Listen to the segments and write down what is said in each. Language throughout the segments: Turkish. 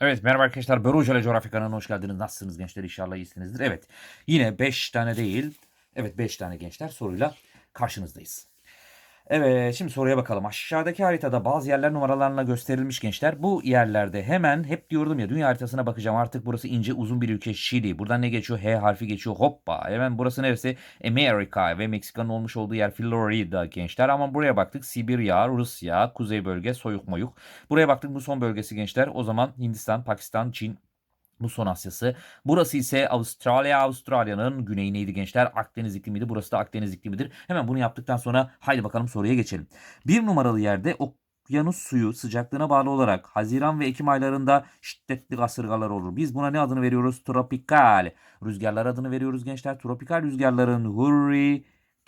Evet merhaba arkadaşlar. Bero Hoca ile Coğrafya kanalına hoş geldiniz. Nasılsınız gençler? İnşallah iyisinizdir. Evet yine 5 tane değil. Evet 5 tane gençler soruyla karşınızdayız. Evet şimdi soruya bakalım. Aşağıdaki haritada bazı yerler numaralarla gösterilmiş gençler. Bu yerlerde hemen hep diyordum ya dünya haritasına bakacağım. Artık burası ince uzun bir ülke Şili. Buradan ne geçiyor? H harfi geçiyor. Hoppa. Hemen burası neresi? Amerika ve Meksika'nın olmuş olduğu yer Florida gençler. Ama buraya baktık. Sibirya, Rusya, kuzey bölge, soyuk moyuk. Buraya baktık bu son bölgesi gençler. O zaman Hindistan, Pakistan, Çin, bu son Asyası. Burası ise Avustralya. Avustralya'nın güneyindeydi gençler. Akdeniz iklimiydi. Burası da Akdeniz iklimidir. Hemen bunu yaptıktan sonra haydi bakalım soruya geçelim. Bir numaralı yerde okyanus suyu sıcaklığına bağlı olarak Haziran ve Ekim aylarında şiddetli kasırgalar olur. Biz buna ne adını veriyoruz? Tropikal. Rüzgarlar adını veriyoruz gençler. Tropikal rüzgarların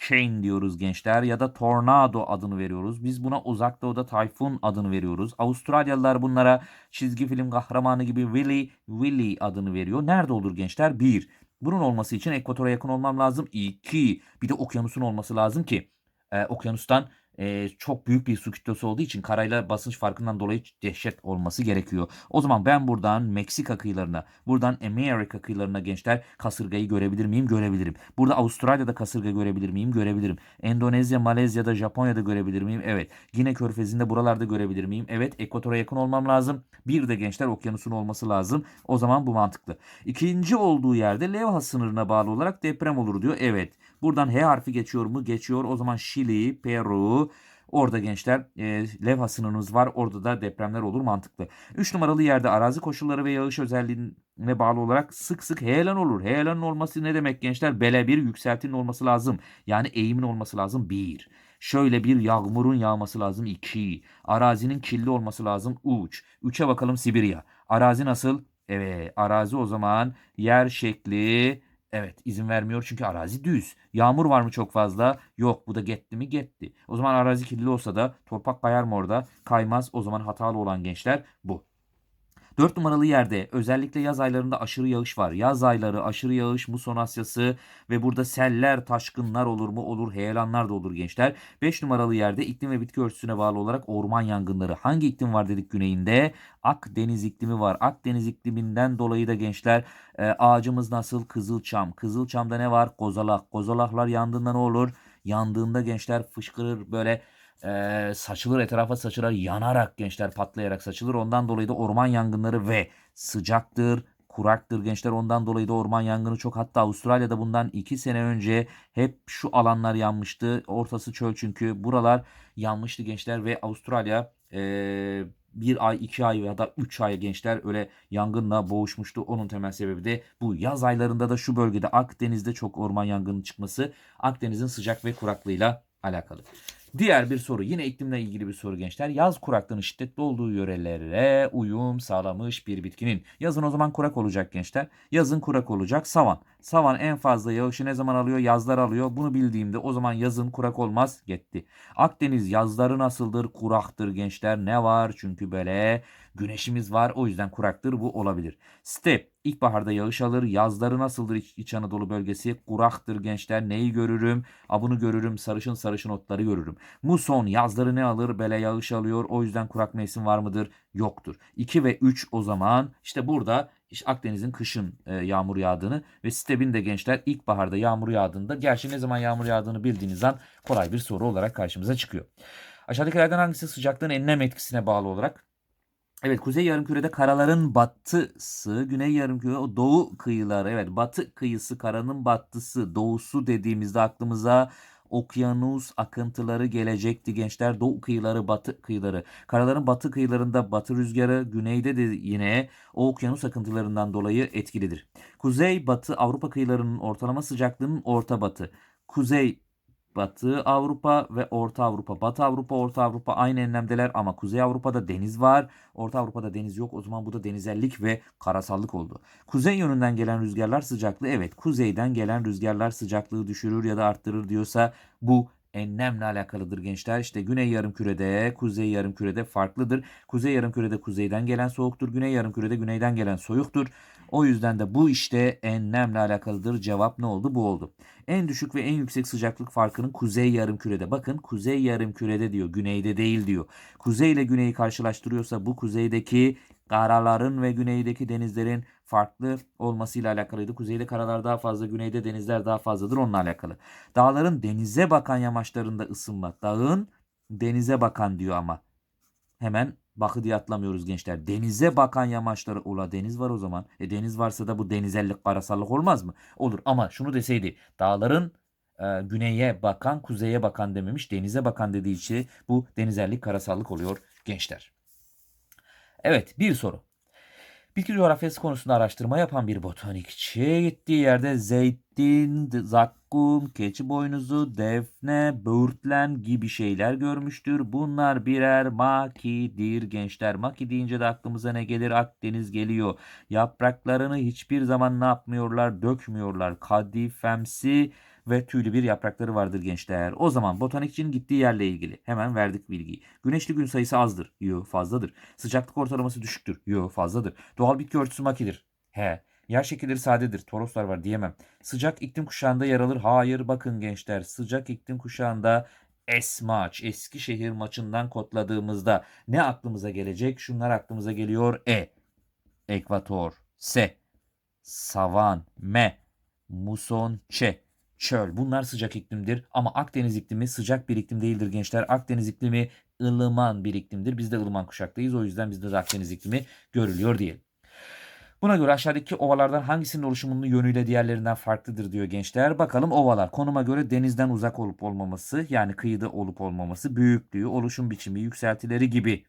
hurricane diyoruz gençler ya da tornado adını veriyoruz. Biz buna uzak doğuda tayfun adını veriyoruz. Avustralyalılar bunlara çizgi film kahramanı gibi Willy Willy adını veriyor. Nerede olur gençler? 1. Bunun olması için ekvatora yakın olmam lazım. 2. Bir de okyanusun olması lazım ki e, okyanustan e, çok büyük bir su kütlesi olduğu için karayla basınç farkından dolayı dehşet olması gerekiyor. O zaman ben buradan Meksika kıyılarına, buradan Amerika kıyılarına gençler kasırgayı görebilir miyim? Görebilirim. Burada Avustralya'da kasırga görebilir miyim? Görebilirim. Endonezya, Malezya'da, Japonya'da görebilir miyim? Evet. Yine Körfezi'nde buralarda görebilir miyim? Evet. Ekvatora yakın olmam lazım. Bir de gençler okyanusun olması lazım. O zaman bu mantıklı. İkinci olduğu yerde levha sınırına bağlı olarak deprem olur diyor. Evet. Buradan H harfi geçiyor mu? Geçiyor. O zaman Şili, Peru, Orada gençler e, levha sınırımız var. Orada da depremler olur mantıklı. 3 numaralı yerde arazi koşulları ve yağış özelliğine bağlı olarak sık sık heyelan olur. Heyelanın olması ne demek gençler? Bele bir yükseltinin olması lazım. Yani eğimin olması lazım. 1. Şöyle bir yağmurun yağması lazım. 2. Arazinin kirli olması lazım. 3. 3'e bakalım Sibirya. Arazi nasıl? Evet arazi o zaman yer şekli Evet izin vermiyor çünkü arazi düz. Yağmur var mı çok fazla? Yok bu da getti mi? Getti. O zaman arazi kirli olsa da torpak kayar mı orada? Kaymaz. O zaman hatalı olan gençler bu. 4 numaralı yerde özellikle yaz aylarında aşırı yağış var. Yaz ayları aşırı yağış muson Asyası ve burada seller, taşkınlar olur mu? Olur. Heyelanlar da olur gençler. 5 numaralı yerde iklim ve bitki örtüsüne bağlı olarak orman yangınları. Hangi iklim var dedik güneyinde? Akdeniz iklimi var. Akdeniz ikliminden dolayı da gençler e, ağacımız nasıl? Kızılçam. Kızılçamda ne var? Kozalak. Kozalaklar yandığında ne olur? Yandığında gençler fışkırır böyle e, saçılır etrafa saçılır yanarak gençler patlayarak saçılır. Ondan dolayı da orman yangınları ve sıcaktır, kuraktır gençler. Ondan dolayı da orman yangını çok. Hatta Avustralya'da bundan 2 sene önce hep şu alanlar yanmıştı. Ortası çöl çünkü buralar yanmıştı gençler ve Avustralya e, bir ay, iki ay ya da üç ay gençler öyle yangınla boğuşmuştu. Onun temel sebebi de bu. Yaz aylarında da şu bölgede Akdeniz'de çok orman yangını çıkması Akdeniz'in sıcak ve kuraklığıyla alakalı. Diğer bir soru yine iklimle ilgili bir soru gençler. Yaz kuraklığının şiddetli olduğu yörelere uyum sağlamış bir bitkinin. Yazın o zaman kurak olacak gençler. Yazın kurak olacak savan. Savan en fazla yağışı ne zaman alıyor? Yazlar alıyor. Bunu bildiğimde o zaman yazın kurak olmaz. Gitti. Akdeniz yazları nasıldır? Kuraktır gençler. Ne var? Çünkü böyle güneşimiz var. O yüzden kuraktır. Bu olabilir. Step. İlkbaharda yağış alır. Yazları nasıldır İç, Anadolu bölgesi? Kuraktır gençler. Neyi görürüm? Abunu görürüm. Sarışın sarışın otları görürüm. Muson yazları ne alır? Bele yağış alıyor. O yüzden kurak mevsim var mıdır? Yoktur. 2 ve 3 o zaman işte burada işte Akdeniz'in kışın e, yağmur yağdığını ve Step'in de gençler ilkbaharda yağmur yağdığında gerçi ne zaman yağmur yağdığını bildiğiniz an kolay bir soru olarak karşımıza çıkıyor. Aşağıdakilerden hangisi sıcaklığın enlem etkisine bağlı olarak Evet kuzey yarımkürede karaların batısı, güney yarımkürede o doğu kıyıları, evet batı kıyısı karanın battısı, doğusu dediğimizde aklımıza okyanus akıntıları gelecekti gençler. Doğu kıyıları, batı kıyıları. Karaların batı kıyılarında batı rüzgarı, güneyde de yine o okyanus akıntılarından dolayı etkilidir. Kuzey batı Avrupa kıyılarının ortalama sıcaklığının orta batı. Kuzey Batı Avrupa ve Orta Avrupa. Batı Avrupa, Orta Avrupa aynı enlemdeler ama Kuzey Avrupa'da deniz var. Orta Avrupa'da deniz yok. O zaman bu da denizellik ve karasallık oldu. Kuzey yönünden gelen rüzgarlar sıcaklığı evet kuzeyden gelen rüzgarlar sıcaklığı düşürür ya da arttırır diyorsa bu enlemle alakalıdır gençler. İşte güney yarımkürede, kuzey yarımkürede farklıdır. Kuzey yarımkürede kuzeyden gelen soğuktur. Güney yarımkürede güneyden gelen soğuktur. O yüzden de bu işte enlemle alakalıdır. Cevap ne oldu? Bu oldu. En düşük ve en yüksek sıcaklık farkının kuzey yarımkürede. Bakın kuzey yarımkürede diyor. Güneyde değil diyor. Kuzey ile güneyi karşılaştırıyorsa bu kuzeydeki karaların ve güneydeki denizlerin farklı olmasıyla alakalıydı. Kuzeyde karalar daha fazla, güneyde denizler daha fazladır onunla alakalı. Dağların denize bakan yamaçlarında ısınma. Dağın denize bakan diyor ama. Hemen bakı diye atlamıyoruz gençler. Denize bakan yamaçları. Ula deniz var o zaman. E deniz varsa da bu denizellik, karasallık olmaz mı? Olur ama şunu deseydi. Dağların e, güneye bakan, kuzeye bakan dememiş. Denize bakan dediği için bu denizellik, karasallık oluyor gençler. Evet bir soru. Bitki coğrafyası konusunda araştırma yapan bir botanikçi gittiği yerde zeytin, zakkum, keçi boynuzu, defne, böğürtlen gibi şeyler görmüştür. Bunlar birer makidir gençler. Maki deyince de aklımıza ne gelir? Akdeniz geliyor. Yapraklarını hiçbir zaman ne yapmıyorlar? Dökmüyorlar. Kadifemsi ve tüylü bir yaprakları vardır gençler. O zaman botanikçinin gittiği yerle ilgili hemen verdik bilgiyi. Güneşli gün sayısı azdır. Yo fazladır. Sıcaklık ortalaması düşüktür. Yo fazladır. Doğal bitki örtüsü makidir. He. Yer şekilleri sadedir. Toroslar var diyemem. Sıcak iklim kuşağında yer alır. Hayır bakın gençler. Sıcak iklim kuşağında Esmaç, Eskişehir maçından kodladığımızda ne aklımıza gelecek? Şunlar aklımıza geliyor. E. Ekvator. S. Savan. M. Muson. Ç. Çöl. Bunlar sıcak iklimdir ama Akdeniz iklimi sıcak bir iklim değildir gençler. Akdeniz iklimi ılıman bir iklimdir. Biz de ılıman kuşaktayız. O yüzden bizde de Akdeniz iklimi görülüyor diyelim. Buna göre aşağıdaki ovalardan hangisinin oluşumunun yönüyle diğerlerinden farklıdır diyor gençler. Bakalım ovalar. Konuma göre denizden uzak olup olmaması yani kıyıda olup olmaması, büyüklüğü, oluşum biçimi, yükseltileri gibi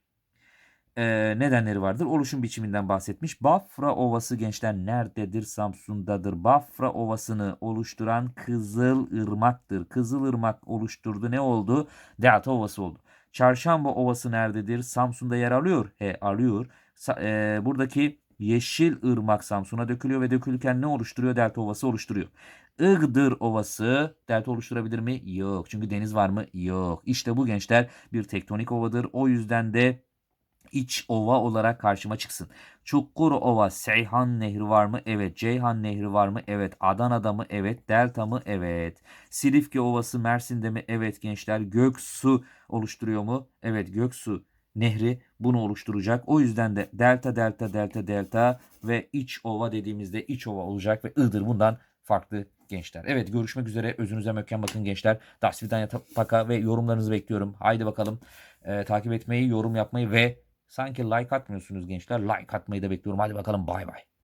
e, nedenleri vardır. Oluşum biçiminden bahsetmiş. Bafra Ovası gençler nerededir? Samsun'dadır. Bafra Ovası'nı oluşturan Kızıl Irmak'tır. Kızıl Irmak oluşturdu. Ne oldu? Delta Ovası oldu. Çarşamba Ovası nerededir? Samsun'da yer alıyor. He alıyor. Sa- e, buradaki Yeşil Irmak Samsun'a dökülüyor ve dökülürken ne oluşturuyor? Delta Ovası oluşturuyor. Iğdır Ovası delta oluşturabilir mi? Yok. Çünkü deniz var mı? Yok. İşte bu gençler bir tektonik ovadır. O yüzden de iç ova olarak karşıma çıksın. Çukur Ova Seyhan Nehri var mı? Evet. Ceyhan Nehri var mı? Evet. Adana'da mı? Evet. Delta mı? Evet. Silifke Ovası Mersin'de mi? Evet gençler. Göksu oluşturuyor mu? Evet Göksu Nehri bunu oluşturacak. O yüzden de delta delta delta delta ve iç ova dediğimizde iç ova olacak ve Iğdır bundan farklı gençler. Evet görüşmek üzere. Özünüze mökken bakın gençler. Das Vidanya Paka ve yorumlarınızı bekliyorum. Haydi bakalım. Ee, takip etmeyi, yorum yapmayı ve sanki like atmıyorsunuz gençler. Like atmayı da bekliyorum. Hadi bakalım bay bay.